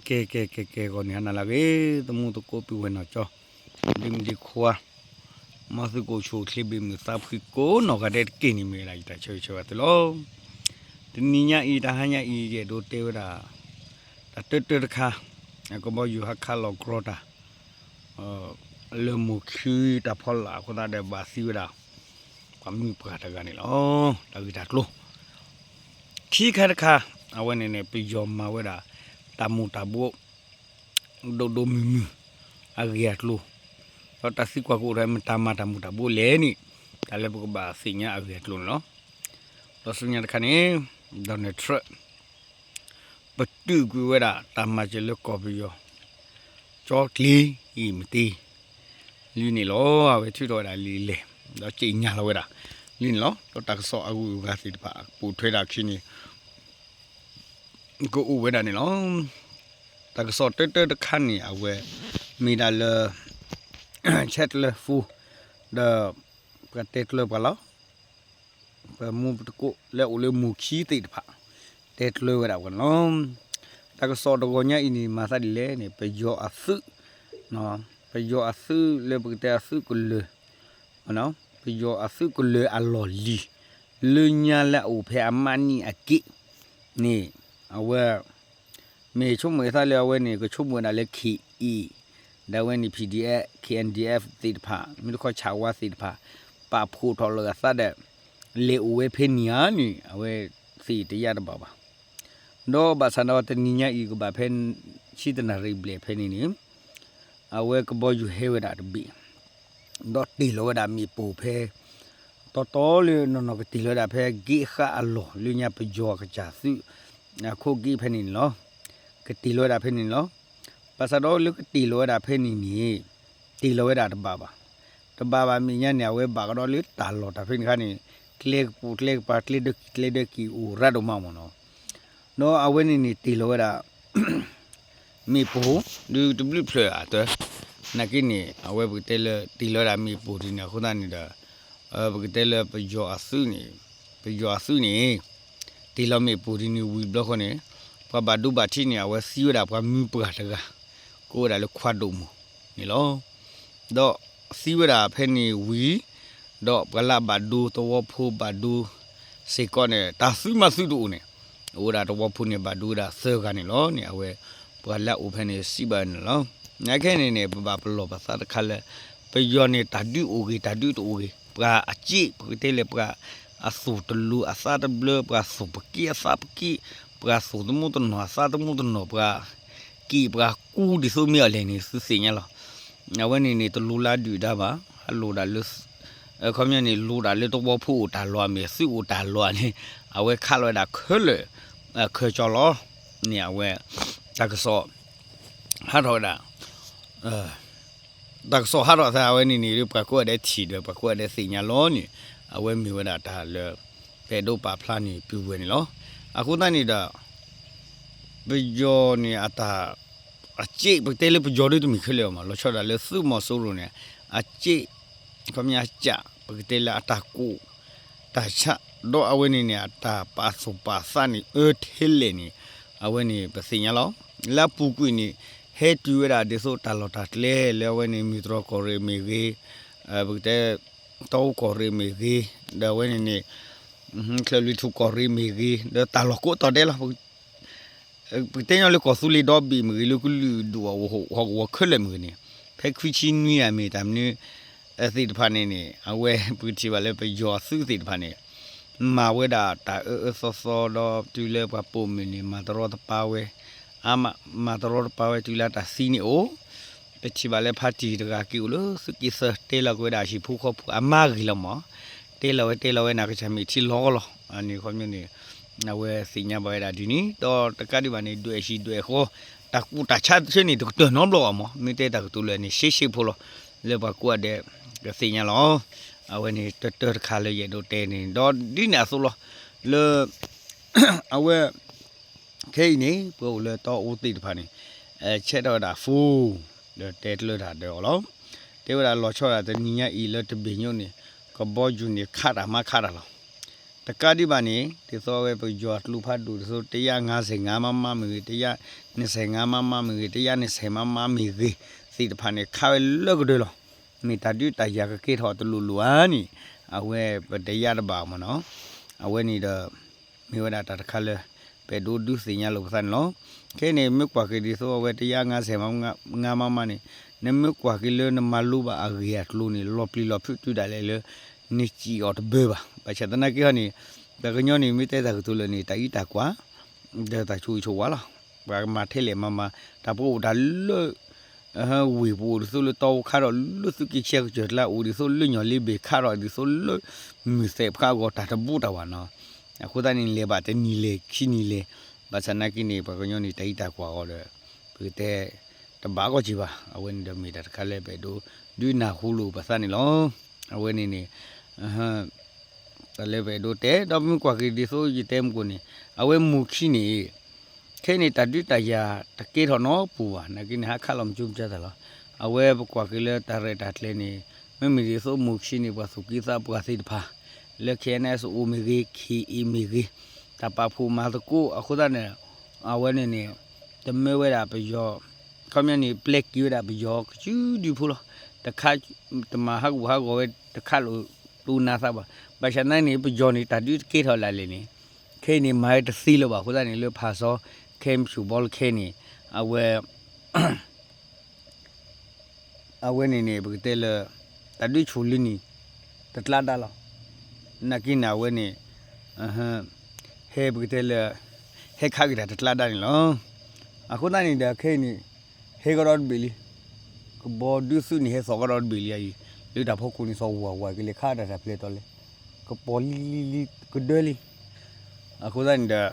ke ke ke ke ko ni ana la ge to mu to ko pi we no cho dim di khwa ma su ko chu kli bi mi sa phi ko no ga de ke ni me la ta cho cho ta lo ti ni nya i ta ha nya i ge do te wa da ta te te kha ko bo yu ha kha lo gro ta ờ le mu khi ta phol la ko da de ba si wa da kwa mi pa ta ga ni lo ta gi ta lo ခီခါတခါအဝဲနေနေပြယောမဝဲတာတမူတဘုဒိုဒိုမီမီအဂိယတ်လိုတော့တစီကွာကိုရမတမတမူတဘုလဲနိတလည်းဘကဘာစညာအဂိယတ်လိုနော်တော့စညာတခါနေဒေါ်နေထရဘတူကွေဝဲတာတမချေလကော်ပီယောချောကလီဤမတီလီနေလောအဝဲထွတော့တာလီလေတော့ချိန်ညာလောဝဲတာလင်းလောတော့တက်ဆောအကူကစီတပါပူထွေးတာခင်းနေကိုဦးဝဲတာနေလောတက်ဆောတက်တက်ခန်းနေအ ဝဲမိဒါလချက်လဖူဒကတက်လဘလာပမူတကိုလဲဦးလေမူခီတိတပါတက်လဝဲတာကလောတက်ဆောတကောညာအင်းဒီမာစာဒီလဲနေပယောအသုနော်ပယောအသုလေပကတဲ့အသုကုလေနော် yo asu ko le aloli le nya la o phe amani aki ni awe me chu me sa le awe ni ko chu mo na le khi e da we ni pdf kndf ti pha mi ko cha wa ti pha pa phu tho lo sa de le o we phe ni a ni awe si ti ya da ba ba no ba sa no te ni nya i ko ba phe chi ta na ri ble phe ni ni awe ko bo yu he we da bi တော့တီလောဒါမီပူဖဲတော်တော်လေနော်နော်တီလောဒါဖဲဂိခါအလောလူညာပကြောကချာစုအ ခုဂိဖဲနေလောကတီလောဒါဖဲနေလောပါစတော့လူကတီလောဒါဖဲနေနီတီလောဒါတဘာပါတဘာပါမီညာနေဝဲဘာကတော့လေတာလောဒါဖဲနေခါနေကလစ်ပူကလစ်ပါကလစ်ဒကလစ်ဒကီဦးရဒမမနောနော်အဝဲနေနေတီလောဒါမီပူလူဒဘလဖလာတဲ့ nakini awe butele tilora mi purina khudani da butele pe jo asu ni pe jo asu ni tilo mi purini wi blok ne pa badu ba thi ni awe siyo da pa mi pra daga ko da le khwa do mo ni lo do siyo da phe ni wi do bala badu to wo phu badu se ko ne ta su ma su do ne o da to wo phu ne badu da se ga ni lo ni awe bala o phe ni si ba ni lo ငါခဲနေနေပပပလောပသတ်ခလဲပယောနေတဒူအိုဂီတဒူတိုဂီပရာအချိပတေလေပရာ အဆူတလူအစာတဘလပရာဆူပကီအစာပကီပရာဆူဒမှုတနအစာဒမှုတနပရာကီပရာကူဒီဆိုမီအလင်းနေစစင်ရလားငါဝနေနေတလူလာဒူဒါပါအလိုဒါလစ်အခမနေလူဒါလေတော့ဘဖို့ဒါလွာမေစီဦးဒါလွာနေအဝဲခါလွာဒါခဲလေခဲချော်လောနေအဝဲတကဆောဟာတော့ဒါအဲတကဆောဟာတော့သာဝနေနေပကွက်တဲ့ချီတွေပကွက်တဲ့စင်ရလောနေ အဝဲမီဝဲတာဒါလောပေတို့ပါဖလာနေပြူဝဲနေလောအခုတန်နေတာဘီဂျောနေအတာအချိပတဲလေပဂျောတွေသူမိခဲလေမလောချောတာလေစုမဆိုးလို့နေအချိခမညာချပတဲလာအတာကိုတာချတော့အဝဲနေနေအတာပါဆိုပါစနေအထဲလေနေအဝဲနေပစင်ရလောလာပူကွိနေဟဲတူရတာဒီဆိုတာလောတာလေလေဝဲနေမိထရကောရေမီဂေဘတဲ တော့ကိုရီမီကြီးဒါဝဲနေနေဟင်းကလီထူကိုရီမီကြီးဒါတလော်ကိုတော်တယ်လားဘတဲ့ညလေကိုဆူလီတော့ဘီမီလူကလူဒူဝဟဟဝခလမီနေဖက်ခွချီနွီယာမီတမ်နေအသိတဖာနေနေအဝဲပူချီပါလေပယောစုသိတဖာနေမာဝဲတာတာအဆောဆောတော့တူ လေပပုံမီနေမာတော်တပါဝဲ ama matoro pawe tila ta sini o pechi bale phati daga ki ulo suki sa te la ko da shi phu kho phu ama gi lo mo te lo te lo na ka chami thi lo lo ani kho mi ni na we sinya ba da di ni to ta ka di ba ni dwe shi dwe kho ta ku ta cha che ni to no lo mo mi te ta tu le ni shi shi phu lo le ba ku de ka sinya lo a we ni te te kha le ye do te ni do di na so lo le a we ခဲနေပို့လေတော့ဦးတိတဖာနေအဲချက်တော့တာဖူးလေ တဲတလို့တာတော့လောတဲဝလာလောချောတာတညီညာဤလေတပင်ညုံနေကဘောဂျူနေခါတာမခါတာလောတကတိပါနေဒီသောဝဲပကြောလူဖတ်တူဆို155မမမီ125မမမီ120မမမီစီတဖာနေခါလောကဒလောမိတတူတရကကေထောတလူလူအာနီအဝဲပတရတပါမနော်အဝဲနေတော့မိဝဒတာတခါလဲပေဒူဒုစညာလောက်ဆန်နော် ခဲနေမြကွာကေဒီဆိုဝဲ150မငါမမနေနမြကွာကေလနမလူပါအရီယတ်လူနေလောပလီလောဖြူတူတယ်လေနေချီအော်တဘေပါဘာချတနာကေဟနီဘကညောနီမိတဲတာကတူလနေတာဤတာကွာဒါတာချူချူဝါလာဘာမထဲလေမမဒါပို့ဒါလွအဟဝေဘူဆိုလတော့ခါတော့လူစုကိချက်ကြလာဦးဒီဆိုလူညောလေးဘေခါတော့ဒီဆိုလူမီစေဖာကိုတာတဘူတာဝနော်အခုတန်းနေလေပါတနီလေခီနီလေဘာစနာကိနေဘကညောနီတိုင်တာကွာဟောတယ်ပြတဲ့တဘာကိုကြည့်ပါအဝင်းဒမီတာခါလဲပဲဒူဒူနာဟူလူ ပါစနေလောအဝင်းနေနေအဟမ်တလည်းပဲဒိုတဲတော့မြကွာကီဒီဆိုယတဲမကိုနေအဝဲမူခီနေခဲနေတတူတရာတကေထောနော်ပူပါနကိနေဟာခါလုံးကျုံကြတယ်လားအဝဲကွာကီလဲတရတတ်လဲနေမမီဒီဆိုမူခီနေပါစုကိစားပွားစိတဖာလက်ခဲနေဆိုအိုမီဂီခီအီမီဂီ တပဖူမာတကူအခုတနေအဝဲနေနေတမဲဝဲတာပြောခေါမနီပလက်ကျူတာပြောကျူဒီဖူလားတခါတမဟာကူဟာကိုတခါလို့လူနာစားပါဘာရှနိုင်နေပဂျော်နေတာဒီကေထော်လာလေနေခဲနေမိုက်တစီလို့ပါခုစားနေလို့ဖာစောခဲမ်ရှူဘောခဲနေအဝဲအဝဲနေနေဘကတဲလတဒီချူလီနီတတလာဒါလောနကိနာဝဲနေအဟမ် ဟဲဘကတဲလဟဲခါကတတလာဒါနေလောအခုတန်းနေတာခဲနေဟေဂရော့ဘီလီကဘောဒုစုနေဟဲဆောဂရော့ဘီလီအီလေတာဖို့ကိုနေဆောဝါဝါကလေခါတာတာပလေတော်လေ ke poli ke deli aku dan da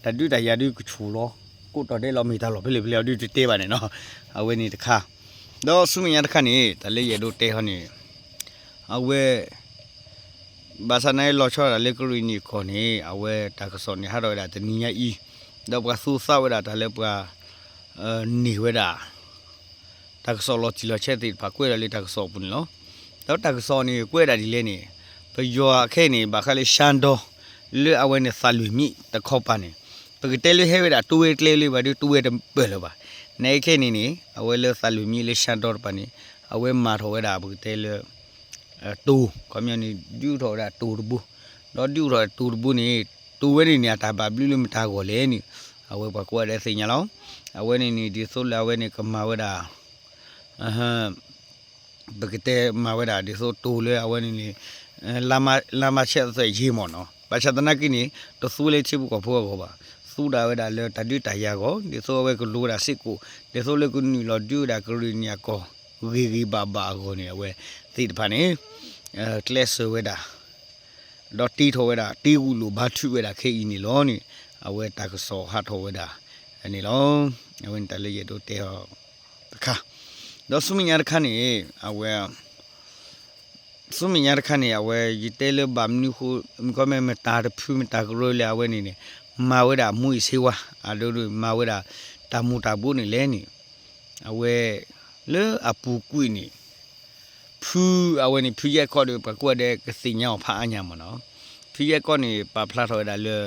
tadu da ya du ku chu lo ku to de lo mi ta lo pele pele du te ba ne no awe ni ta kha do su mi ya ta kha ni ta le ye do te ho ni awe ba sa nai lo cho da le ku ri ni ko ni awe ta ka so ni ha do da ta ni ya i do ba su sa we da ta le ba ni we da ta ka so lo ti lo che ti pa kwe da le ta ka so pu ni lo တော့တကစောနေကွဲတာဒီလဲနေပယောခဲနေဘာခလေးရှန်တော့လွအဝဲနေဆာလူမိတခေါပနေပကတဲလဟဲဝဒတူဝဲတလေလေးဘာတူဝဲတပဲလပါနေခဲနေနေအဝဲလဆာလူမိလေးရှန်တော့ပနေအဝဲမာထောဝဲတာပကတဲလ တူကွန်မြူနီဒူထောတာတူဘူးတော့ဒူထောတူဘူးနေတူဝဲနေနေတာဘာဘလူလမတာကိုလဲနေအဝဲပကွဲတဲ့စိညာလောင်းအဝဲနေနေဒီဆိုလာဝဲနေကမာဝဲတာအဟမ်ဘကတဲ့မာဝဲတာဒီဆိုတူလဲအဝဲနေနေလာမလာမချက်ဆိုရေးမော်နော်ဘာချတနာကိနေတဆူလေးချိဘူးကဖို့ကောပါစူဒါဝဲတာလဲတတိတရာကောဒီဆိုဝဲကလူတာစစ်ကိုဒီဆိုလေကနီလောဒူဒါကရီနီယာကောဝီဂီဘာဘာကိုနေဝဲ သိတဖာနေအဲကလစ်ဝဲတာဒေါ်တီထောဝဲတာတီကူလူဘာထူဝဲတာခေအီနီလောနီအဝဲတာကစောဟာထောဝဲတာအနေလောအဝဲတလေးရတော့တဲဟောတခါတော့ဆုမညာတခါနေအဝဲစုမညာခဏရဝဲယတဲလဘမ်နုခုမကမဲမတာဖူမတာကရိုလဝဲနေနေမာဝဲတာမွေစေဝါအလိုလိုမာဝဲတာတာမူတာဘူးနေလဲနေအဝဲလေအပူကွိနေ ဖူအဝဲနေဖူရက်ခေါ်တယ်ပကွက်တဲ့ကစီညာဖာအညာမနော်ဖူရက်ခေါ်နေပါဖလာထော်တာလေ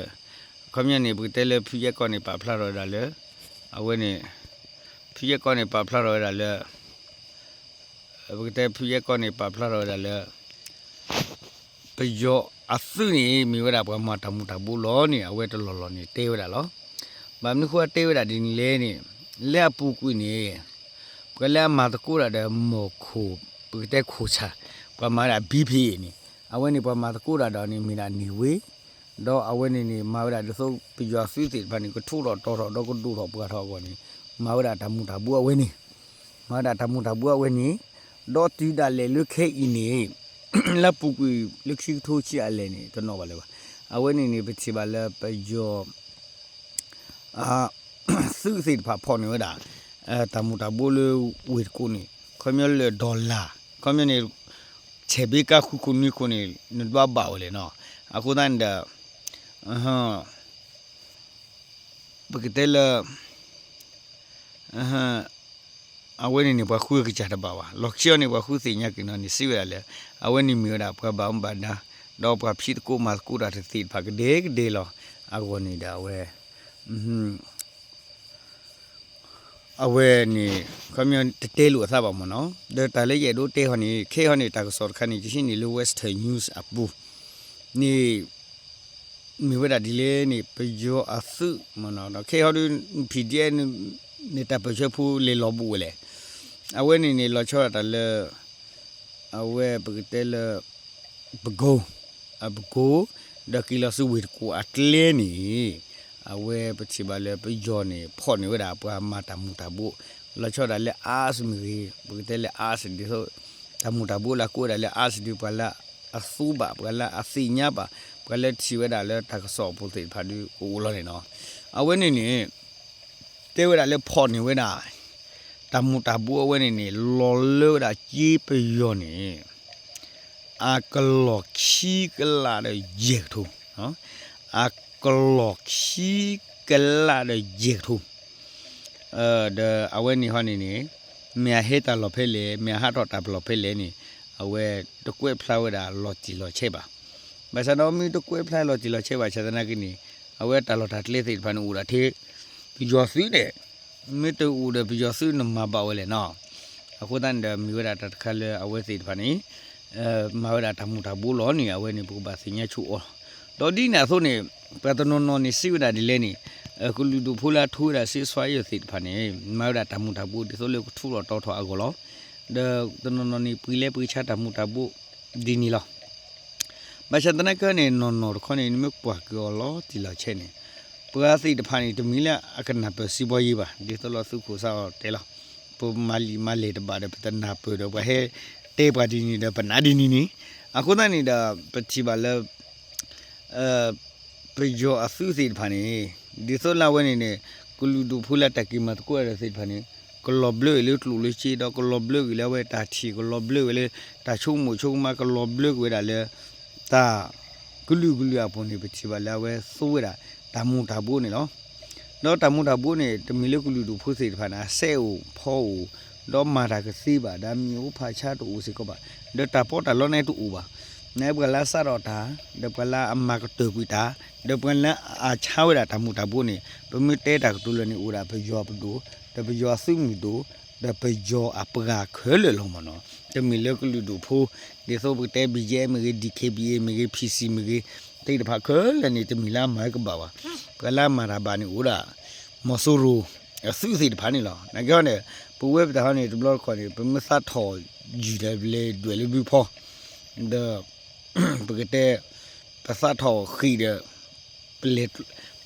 ခမရနေဘူးတဲလေဖူရက်ခေါ်နေပါဖလာထော်တာလေအဝဲနေဖူရက်ခေါ်နေပါဖလာထော်တာလေဘကတဲ့ဖူရက်ခေါ်နေပါဖလာထော်တာလေပယောအသုနေမိဝရဘမတမှုတဘူးလောနေအဝဲတလောလောနေတေးဝရလောဘာမနခုတေးဝရဒီလဲနေလက်ပူကွနေကလဲမာတကူရတဲ့မောခု ပတဲ့ခုချာပမာရဘီဖီနေအဝဲနေပမာတကူရတော့နေမိနာနေဝေတော့အဝဲနေနေမာဝရတဆုပ်ပယောဆွေးစီဘာနေကထုတော့တော်တော့တော့ကတူတော့ပကထောကောနေမာဝရတမှုတဘူးအဝဲနေမာရတမှုတဘူးအဝဲနေတော့တီးတာလေလွခဲဤနေလပူကွေလက်ရှိထိုးချအလဲနေတော့တော့ပါလေပါအဝဲနေနေပချီပါလဲပယောအာစုစိတ်ဖာဖော်နေဝတာအဲတမူတဘိုလဝေကိုနေခမရလေဒေါ်လာ ခမရနေချေဘေကခုခုနီကိုနေနဒဘာဝလေနော်အခုတန်ဒအဟပကတဲလအဟအဝဲနေဘခုကကြတာပါဝါလော့ချီနေဘခုစီညကင်းနေစီဝဲလေ အဝဲနေမီရာဘဘာမ်ဘာနာတော့ပါဖြစ်ကိုမကူတာတိဖာကဒေကဒေလောအကောနေတာဝဲอืมအဝဲနေခမန်တဲလို့အသပါမနော်ဒတလေးရတို့တဲဟနီခေဟနီတာကစောခနီချရှင်နီလိုဝက်စတာနျူးစ်အပူနေမိဝဒဒီလေနေပယောအသုမနော်တော့ခေဟဒူ PDF နေတာပချဖူလေလောဘူးလေအဝဲနေနေလောချောတာလေအဝဲပကတဲလေပဂိုအပကိုဒကီလဆူဝီကိုအတလဲနီ အဝဲပချိပါလေပယောနေဖော့နေဝဒပွားမတာမူတာဘူးလောချောတာလေအာစမီပကတဲလေအာစဒီဆိုတမူတာဘူးလာကိုတယ်လေအာစဒီပလာအဆူပါပလာအစီညာပါပလက်ချီဝဒလေတကဆောပုတိဖာဒီကိုလောနေနော်အဝဲနေနေတဲဝဒလေဖော့နေဝဒတမူတာဘူးအဝဲနေနေလောလောတာကြီးပယောနေအကလောခီကလာတဲ့ရေထုံနော်အက လောခီကလာတဲ့ရေထုံအဲဒါအဝဲနေဟောနေနေမြာဟေတာလောဖဲလေမြာဟာတော့တာဘလောဖဲလေနေအဝဲတကွဲဖလာဝတာလော်တီလော်ချေပါမဆနောမီတကွဲဖလာလော်တီလော်ချေပါချဒနာကိနေအဝဲတာလော်တာတလေသိဖန်ဦးတာထေပြီးကျော်စီးတယ်မေတူဦးတယ်ပြီးကျော်စီးနမပါဝဲလေနော်အခုတန်တယ်မြွေတာတခါလေအဝဲသိဖန်နေအဲမဝဲတာတမှုတာဘူးလောနေအဝဲနေပူပါစင်ညချူအော် တော်ဒီနာဆိုနေပတနောနောနေစီဝတာဒီလဲနေအခုလူတို့ဖိုးလာထိုးတာဆေးဆွာရသိဖန်နေမဝဲတာတမှုတာဘူးဒီဆိုလေထူတော့တော်တော်အကောလောဒတနောနောနေပီလဲပီချတာမှုတာဘူးဒီနီလောမချတနကနေနော်နော်ခொနေမြပွားကောလောတီလာချဲနေပကားစိတ်တဖာနေတမီလာအကနာပစီဘောကြီးပါဒီဆိုလို့စုခုစားတဲလောပမလီမလေတပါတဲ့ပတနာပတော့ဘဟဲတေပါဒီနီတဲ့ပနာဒီနီနီအခုတနီဒါပချီပါလဲ အဲပဂျောအဆူစိတ်ဖာနေဒီဆိုလာဝဲနေနေကလူဒူဖူလာတက်ကီမတ်ကိုရစိတ်ဖာနေကလော့ဘလူးလေထလူလေးချီတော့ကလော့ဘလူးလေဝဲတာချီကလော့ဘလူးလေတာချုံမချုံမကလော့ဘလူးဝဲတာလေတာဂလူဂလူအပေါ်နေပချီပါလာဝဲဆိုးဝဲတာတမူတာဘူးနေနော်တော့တမူတာဘူးနေတမီလေဂလူဒူဖူစိတ်ဖာနာဆဲဦးဖောဦးတော့မာတာကစီပါဒါမျိုးဖာချတူဦးစီကပါဒတာပေါ်တာလောနေတူဦးပါ နေဘကလာစတော့တာဒဘကလာအမကတူကွီတာဒဘကလာအချာဝရတာမူတာဘူးနေပမတဲတာကတူလနေဦးတာဘယောပတူဒဘယောစုမီတူဒဘယောအပကခဲလေလုံးမနော်တမီလေကလူဒူဖိုးဒီဆိုဘတဲဘီဂျဲမီဒီကေဘီမီပီစီမီတိတ်တဖာခဲလေနေတမီလာမိုက်ကပါပါဘကလာမာရာဘာနေဦးတာမဆူရူအစုစီတဖာနေလောငါပြောနေပူဝဲပတာဟောနေဒဘလခေါ်နေပမစတ်ထော်ဂျီတယ်လေဒွေလဘီဖောဒ ပကတဲ့ပစတ်ထော်ခီတဲ့ပလက်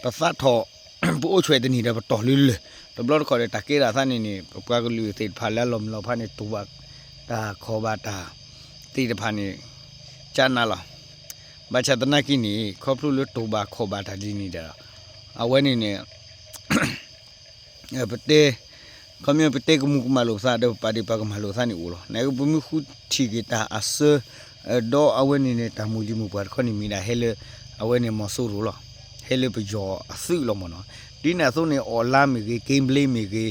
ပစတ်ထော်ပူအချွေတနေတဲ့တော်လေးလေဒဘလခေါ်တဲ့တကေရာသနေနေပပွားကလူသိဖာလဲလုံလောဖာနေတူပါတာခေါ်ပါတာတိတဖာနေချာနာလားဘာချတနာကိနေခေါပလူလတူပါခေါ်ပါတာဒီနေတာအဝဲနေနေအပတေခမပတေကမှုကမလို့စားတော့ပါဒီပါကမလို့စားနေဦးလို့နေဘမှုခုတီဂီတာအဆ ဒေါ်အဝဲနေနေတာမူဒီမူပါခဏမီနာဟဲလအဝဲနေမဆူလို့လို့ဟဲလပကြောအစုလို့မနော်ဒီနာဆိုနေအော်လာမီဂေဂိမ်းပလေးမီဂေ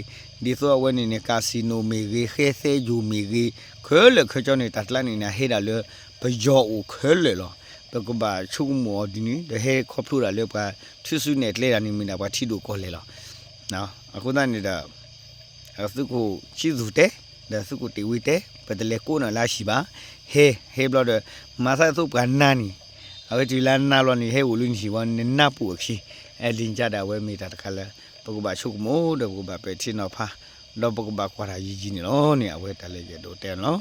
ဒီဆိုအဝဲနေနေကာစီနိုမီဂေခဲဆဲဂျူမီဂေခဲလခကြောနေတတ်လာနေနာဟဲတာလေပကြောဦးခဲလေလို့ပကဘာချုံမောဒီနီဒဟဲခေါပလူလာလေပါထွဆုနေတလေတာနေမီနာပါထီတို့ကောလေလို့နော်အခုတန်းနေတာအခုကိုချီစုတဲ့ ဒါစုကိုတီဝီတဲ့ပဒလေကိုနာလာရှိပါဟေဟေဘလဒမာဆာစုပကနာနီအခုဒီလာနာလောနီဟေဝလူနီရှိဝနနပူအခီအဲလင်ကြတာဝဲမိတာတခါလဲပကဘာချုပ်မိုးတော့ပကဘာပဲချင်းတော့ဖာတော့ပကဘာကွာတာကြီးကြီးနေလို့နေအဝဲတက်လေရတော့တဲနော်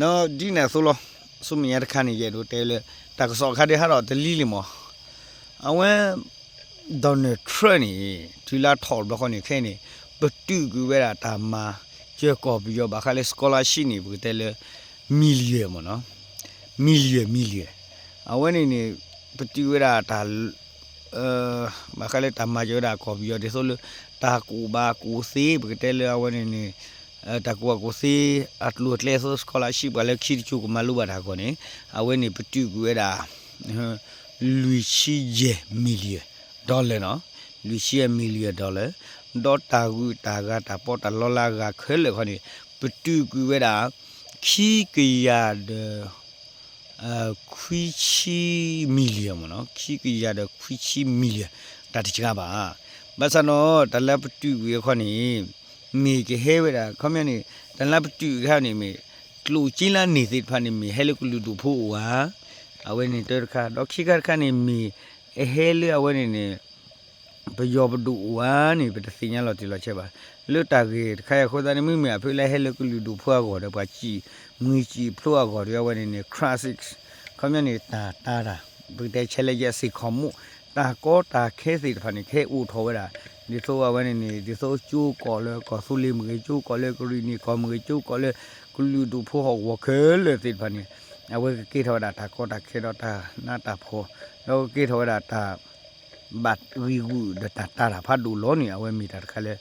နော်ဒီနေဆိုလို့စုမရတခါနေရတော့တဲလေတကစောခါတဲ့ဟာတော့တလီလီမောအဝဲဒေါ်နယ်ထရနီဒီလာထော်ဘခနေခဲနေပတူကူဝဲတာတာမာ ကျေကောပြီးတော့ဘာခါလေစကောလာရှိနေဘူးတဲလေမီလီယံမနော်မီလီယံမီလီယံအဝဲနေနေပတူဝဲတာတာအဲဘာခါလေတာမာကျော်တာကောပြီးတော့ဒီဆိုလို့တာကူဘာကူစီဘကတဲလေအဝဲနေနေအဲတကွာကိုစီအတလူတ်လေဆိုစကောလာရှိဘလည်းခီချူကမလူပါတာကောနေအဝဲနေပတူကူဝဲတာလူရှိယေမီလီယံဒေါ်လာနော်လူရှိယေမီလီယံဒေါ်လာ ဒေါ်တာကူတာကတာပေါ်တာလောလာကခဲလေခေါနေပတူကူဝဲတာခီကီယာဒအာခွီချီမီလီယံမနော်ခီကရတဲ့ခွီချီမီလီယံဒါတချကပါမဆနော်တလပ်တူရခွနီမီကဟဲဝဒါခမနီတလပ်တူခနီမီလူချင်းလာနေစိဖာနီမီဟဲလကလူတူဖို့ဝါအဝဲနေတရခါဒေါခိကခနီမီအဟဲလအဝဲနေနေ ဘယောဘဒူဝါနေပတစညာလော်တီလော်ချက်ပါလွတ်တာကြီးတခါရခိုးတာနေမိမအဖေလဲဟဲလကလူတူဖွာကောတော့ပါချီငွေချီဖလို့ကောတော့ဝဲနေနေ classics ခမနေတာတာတာဘယ်တဲ့ချက်လက်ရစီခေါမှုတာကောတာခဲစီတဖာနေခဲဦးထောဝဲတာဒီဆိုဝဲနေနေဒီဆိုကျိုးကောလဲကောဆူလီမကြီးကျိုးကောလဲကရီနီကောမကြီးကျိုးကောလဲကလူတူဖို့ဟောဝခဲလေစီတဖာနေအဝဲကေထောတာတာကောတာခဲတော့တာနာတာဖို့တော့ကေထောတာတာ ဘတ်ဝီဂူဒတာတာဖတ်ဒူလောနီအဝဲမီတာခါလဲ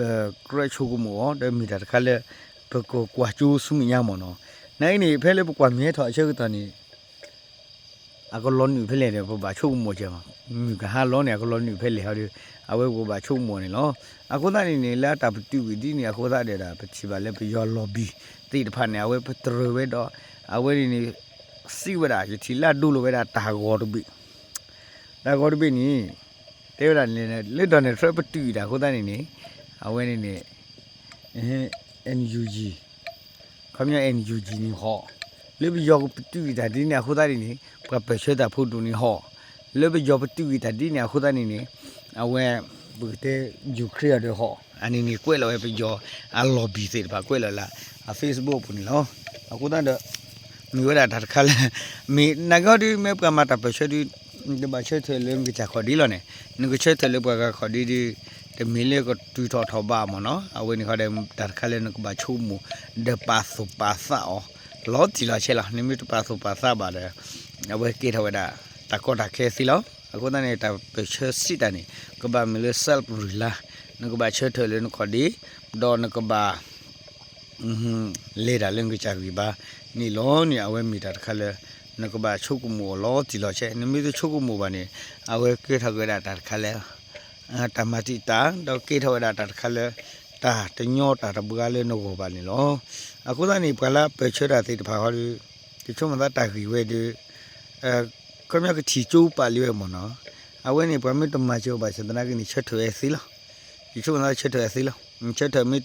the great chugumo the mita khale bako kwa chu sumi nya mo no nai ni phele bu kwa mye tho a cheu ta ni a ko lon ni phele de ba chu mo che ma mi ka ha lon ni a ko lon ni phele ha de a we ko ba chu mo ni lo a ko ta ni ni la ta tu bi di ni a ko ta de da pa chi ba le bi yo lobby ti de pha ni a we pa tro we do a we ni ni si wa da yi ti la du lo we da ta go do bi ta go do bi ni တေ ဝရနေနဲ့လွတ်တော်နဲ့ trap တူတာကိုသားနေနေအဝဲနေနေအဲ NUG ခမရ NUG နေဟောလေဘယောတူတာဒီနေကိုသားနေနေပပရှတာဖို့တူနေဟောလေဘယောတူတာဒီနေကိုသားနေနေအဝဲဘုတဲ့ယူခရီးရတဲ့ဟောအနည်းနေကွဲလောပဲယောအလော်ဘီစေပါကွဲလောလာ Facebook ပူနေလောအခုသားတော့မြွေးတာတခါလဲမေနဂေါဒီမေပကမတာပရှဒီ ဒီဘာချဲတယ်လေငါချခေါ်ဒီလောနေငါချဲတယ်လေဘကခေါ်ဒီဒီတမီလေကတူထော်ထော်ပါမနော်အဝင်းခေါ်တယ်တခါလဲငါဘာချုံမဒပါဆူပါဆာအောလောတီလာချဲလာနိမိတပါဆူပါဆာပါတယ်အဝဲကေထော်ဒါတကောတာခဲစီလောအခုတနေ့တပချဲစီတနေကဘာမီလေဆယ်ပရလာငါဘာချဲတယ်လေခေါ်ဒီဒေါ်ငါဘာอืมလေတာလင်္ဂချာကြီးပါနီလောနီအဝဲမီတာတခါလဲ နကဘာချုပ်ကမောလောတီလောချေနမီချုပ်ကမောဘာနေအဝဲကေထကြတာတခါလဲအတမတိတာတော့ကေထောတာတခါလဲတာတညောတာတဘကလဲနောဘာနေလောအခုသာနေပလာပချတာတိတဖာဟောဒီချုံမသာတာကြီးဝဲဒီအဲကမြကချီကျိုးပါလွဲမနော်အဝဲနေပမတမချိုးပါစဒနာကနီချက်ထွဲစီလားဒီချုံမသာချက်ထွဲစီလားချက်ထွဲမိ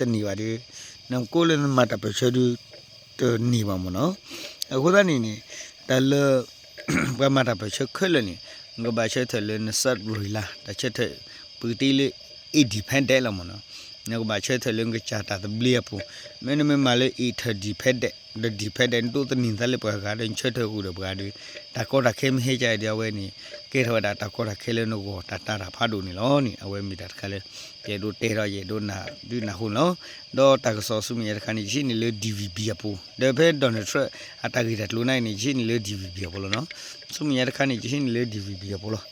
တနီပါဒီနမ်ကိုလည်းမတာပချဒူတနီပါမနော်အခုသာနေနေတလဘမတာပချက်ခလနီငါဘာချက်တယ်လနစတ်ဘူလာတချက်တယ်ပူတီလေအဒီဖန်တယ်လမနော်ငါဘာချက်တယ်လငါချာတာတဘလီပူမင်းမမလေးအီထဒီဖက်တဲ့ ဒီဖက်တဲ့တူတနင်းသလေပွားကားတဲ့ချက်တယ်ဦးတော့ဘာဒီတကောတာခဲမဟဲကြတဲ့ဝဲနီကေထောတာတကောတာခဲလဲနိုကိုတတာတာဖာဒူနီလောနီအဝဲမီတာခါလဲပြေတို့တေရရေတို့နာဒီနာဟုလောတော့တကဆောဆုမီရခါနီရှိနေလေ DVB အပူဒါဖဲဒေါ်နယ်ထရက်အတာဂီတလူနိုင်နေရှိနေလေ DVB အပူလောနော်ဆုမီရခါနီရှိနေလေ DVB အပူလော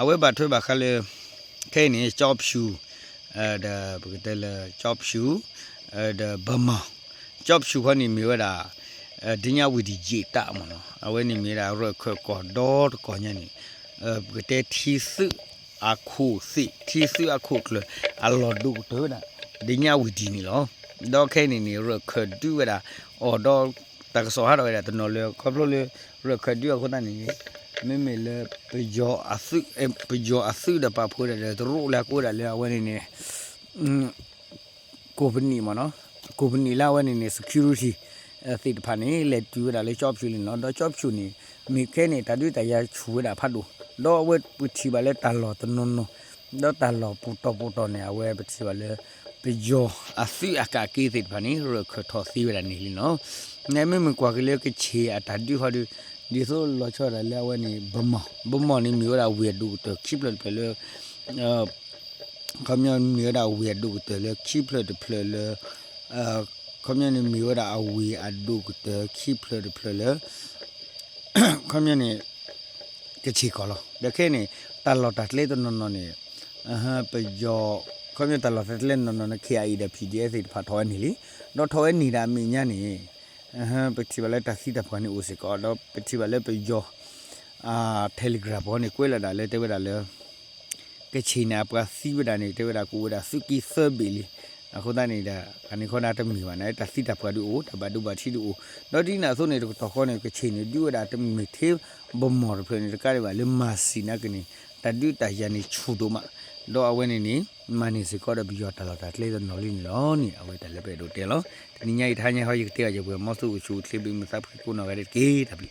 အဝဲဘာထွဲဘာခါလဲခဲနေ job shoe အဲဒါဘယ်ကလဲ job shoe အဲဒါဘမ job shoe ခနီမြေဝတာအဲဒီညာဝီဒီဂျီတာမနော်အဝဲနေမြေတာရခွကောဒေါ်ကောညနေအဲကတဲ့သီစုအခုစီသီစုအခုကလအလောဒုတော့နာဒီညာဝီဒီနီလောဒေါ်ခဲနေနေရခွဒူဝတာအော်ဒေါ်တကဆောဟာတော့ရတနော်လေခေါပလို့လေရခွဒူအခုတနေမေမေလေပကြောအစုပကြောအစုတပါဖိုးတယ်တို့လာကိုရလေဝဲနေနေကိုပနီမနော် ကိုပနီလာဝဲနေနေ security အသိတဖာနေလေတူရလေ job ချူနေနော်တော့ job ချူနေမိခဲနေတာတွေ့တရချူရဖတ်လို့တော့ဝဲပချီပါလေတလောတနုံနတော့တလောပူတော့ပူတော့နေဝဲပချီပါလေပကြောအစီအကာကေးသိတဖာနေရခထောစီရနေလနော်နေမမကွာကလေးကချေအတာဒီဟောဒီဒီဆိုလောချောရလေဝဲနေဘမဘမနေမျိုးရာဝဲဒူတော့ keep လို့ပဲလေအာကမြန်မျိုးရာဝဲဒူတော့လေ keep လို့တယ်လေ အာ community mi wada awi adu kute keep le de ple le community ke chi ko lo de ke ni ta lo ta le to no no ni aha pe jo community ta lo ta le no no ne ke ai de pds de pha tho ni li do tho ni da mi nya ni aha pe chi ba le ta si ta pha ni o se ko do pe chi ba le pe jo a telegram bo ni kwe la da le te ba da le ke chi na pa si ba da ni te ba da ku da su ki se bi li အခုတန်းနေတာအနေခေါ်နာတမီပါနဲ့တစီတပွားတူတဘဒူဘာချီတူတော့ဒီနာဆိုနေတော့ခေါ်နေကချင်းနေဒီဝဒါတမီသေးဘမော်ဖနေကရပါလေမစီနာကနေတဒူတယနီချူတို့မတော့အဝဲနေနေမနီစကောတော့ဘီယောတာလာတာလေတော့နော်လင်းလောနီအဝဲတလည်းပဲတို့တဲလောဒီညိုင်ထားညဟောရတဲ့ရပွဲမော့ဆူချူသေးပြီးမစပ်ခုနော်ရတဲ့ကေတပြီ